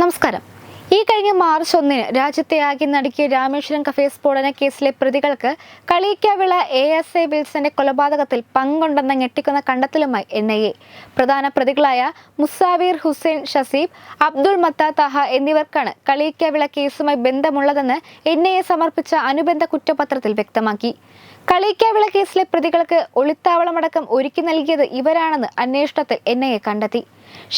നമസ്കാരം. ഈ കഴിഞ്ഞ മാർച്ച് ഒന്നിന് രാജ്യത്തെ ആകെ നടുക്കിയ രാമേശ്വരം കഫേ സ്ഫോടന കേസിലെ പ്രതികൾക്ക് കളിയിക്കാവിള എ എസ് ഐ വിൽസന്റെ കൊലപാതകത്തിൽ പങ്കുണ്ടെന്ന ഞെട്ടിക്കുന്ന കണ്ടെത്തലുമായി എൻ ഐ എ. പ്രധാന പ്രതികളായ മുസാവിർ ഹുസൈൻ ഷസീബ് അബ്ദുൾ മത്ത തഹ എന്നിവർക്കാണ് കളിയിക്കാവിള കേസുമായി ബന്ധമുള്ളതെന്ന് എൻ ഐ എ സമർപ്പിച്ച അനുബന്ധ കുറ്റപത്രത്തിൽ വ്യക്തമാക്കി. കളിയിക്കാവിള കേസിലെ പ്രതികൾക്ക് ഒളിത്താവളമടക്കം ഒരുക്കി നൽകിയത് ഇവരാണെന്ന് അന്വേഷണത്തിൽ എൻ ഐ എ കണ്ടെത്തി.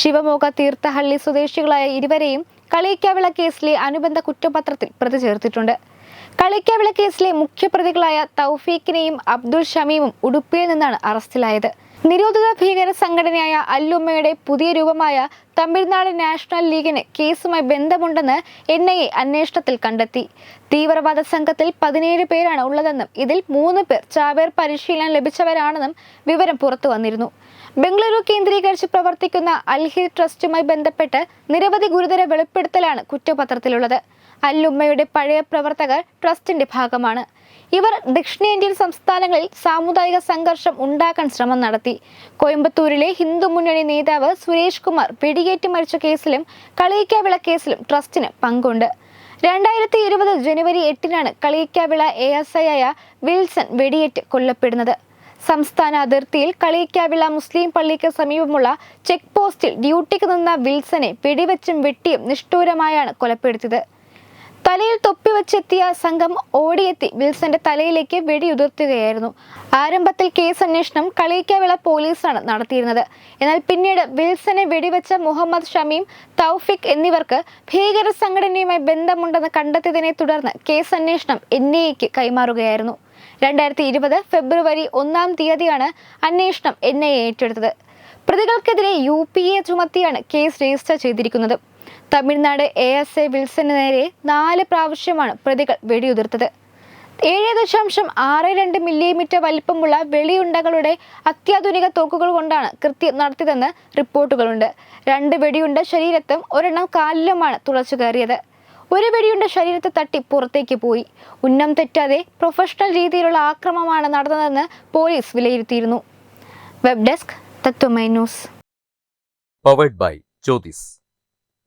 ശിവമോഗ തീർത്ഥഹള്ളി സ്വദേശികളായ ഇരുവരെയും കളിയിക്കാവിള കേസിലെ അനുബന്ധ കുറ്റപത്രത്തിൽ പ്രതി ചേർത്തിട്ടുണ്ട്. കളിക്കാവിള കേസിലെ മുഖ്യപ്രതികളായ തൗഫീഖിനെയും അബ്ദുൾ ഷമീമും ഉടുപ്പിയിൽ നിന്നാണ് അറസ്റ്റിലായത്. നിരോധിത ഭീകര സംഘടനയായ അല്ലുമ്മയുടെ പുതിയ രൂപമായ തമിഴ്നാട് നാഷണൽ ലീഗിന് കേസുമായി ബന്ധമുണ്ടെന്ന് എൻ ഐ എ അന്വേഷണത്തിൽ കണ്ടെത്തി. തീവ്രവാദ സംഘത്തിൽ പതിനേഴ് പേരാണ് ഉള്ളതെന്നും ഇതിൽ മൂന്ന് പേർ ചാവേർ പരിശീലനം ലഭിച്ചവരാണെന്നും വിവരം പുറത്തു വന്നിരുന്നു. ബംഗളൂരു കേന്ദ്രീകരിച്ച് പ്രവർത്തിക്കുന്ന അൽഹി ട്രസ്റ്റുമായി ബന്ധപ്പെട്ട് നിരവധി ഗുരുതര വെളിപ്പെടുത്തലാണ് കുറ്റപത്രത്തിലുള്ളത്. അല്ലുമ്മയുടെ പഴയ പ്രവർത്തകർ ട്രസ്റ്റിന്റെ ഭാഗമാണ്. ഇവർ ദക്ഷിണേന്ത്യൻ സംസ്ഥാനങ്ങളിൽ സാമുദായിക സംഘർഷം ഉണ്ടാക്കാൻ ശ്രമം നടത്തി. കോയമ്പത്തൂരിലെ ഹിന്ദു മുന്നണി നേതാവ് സുരേഷ് കുമാർ വെടിയേറ്റ് മരിച്ച കേസിലും കളിയിക്കാവിള കേസിലും ട്രസ്റ്റിന് പങ്കുണ്ട്. രണ്ടായിരത്തി ഇരുപത് ജനുവരി എട്ടിനാണ് കളിയിക്കാവിള എ എസ് ഐ ആയ വിൽസൺ വെടിയേറ്റ് കൊല്ലപ്പെടുന്നത്. സംസ്ഥാന അതിർത്തിയിൽ കളിയിക്കാവിള മുസ്ലിം പള്ളിക്ക് സമീപമുള്ള ചെക്ക് പോസ്റ്റിൽ ഡ്യൂട്ടിക്ക് നിന്ന വിൽസനെ വെടിവെച്ചും വെട്ടിയും നിഷ്ഠൂരമായാണ് കൊലപ്പെടുത്തിയത്. തലയിൽ തൊപ്പി വെച്ചെത്തിയ സംഘം ഓടിയെത്തി വിൽസന്റെ തലയിലേക്ക് വെടിയുതിർത്തുകയായിരുന്നു. ആരംഭത്തിൽ കേസ് അന്വേഷണം കളിയിക്കാവിള പോലീസാണ് നടത്തിയിരുന്നത്. എന്നാൽ പിന്നീട് വിൽസനെ വെടിവെച്ച മുഹമ്മദ് ഷമീം തൗഫിക് എന്നിവർക്ക് ഭീകര സംഘടനയുമായി ബന്ധമുണ്ടെന്ന് കണ്ടെത്തിയതിനെ തുടർന്ന് കേസ് അന്വേഷണം എൻ ഐ എക്ക് കൈമാറുകയായിരുന്നു. രണ്ടായിരത്തി ഇരുപത് ഫെബ്രുവരി ഒന്നാം തീയതിയാണ് അന്വേഷണം എൻ ഐ എ ഏറ്റെടുത്തത്. പ്രതികൾക്കെതിരെ യു പി എ ചുമത്തിയാണ് കേസ് രജിസ്റ്റർ ചെയ്തിരിക്കുന്നത്. തമിഴ്നാട് എ എസ് എ വിൽസന് നേരെ നാല് പ്രാവശ്യമാണ് പ്രതികൾ വെടിയുതിർത്തത്. ഏഴ് ദശാംശം ആറ് രണ്ട് മില്ലിമീറ്റർ വലിപ്പമുള്ള വെളിയുണ്ടകളുടെ അത്യാധുനിക തോക്കുകൾ കൊണ്ടാണ് കൃത്യം നടത്തിയതെന്ന് റിപ്പോർട്ടുകളുണ്ട്. രണ്ട് വെടിയുണ്ട ശരീരത്തും ഒരെണ്ണം കാലിലുമാണ് തുളച്ചു കയറിയത്. ഒരു വെടിയുണ്ട ശരീരത്തെ തട്ടി പുറത്തേക്ക് പോയി. ഉന്നം തെറ്റാതെ പ്രൊഫഷണൽ രീതിയിലുള്ള ആക്രമമാണ് നടന്നതെന്ന് police വിലയിരുത്തിയിരുന്നു. Web desk Tatwamayi news.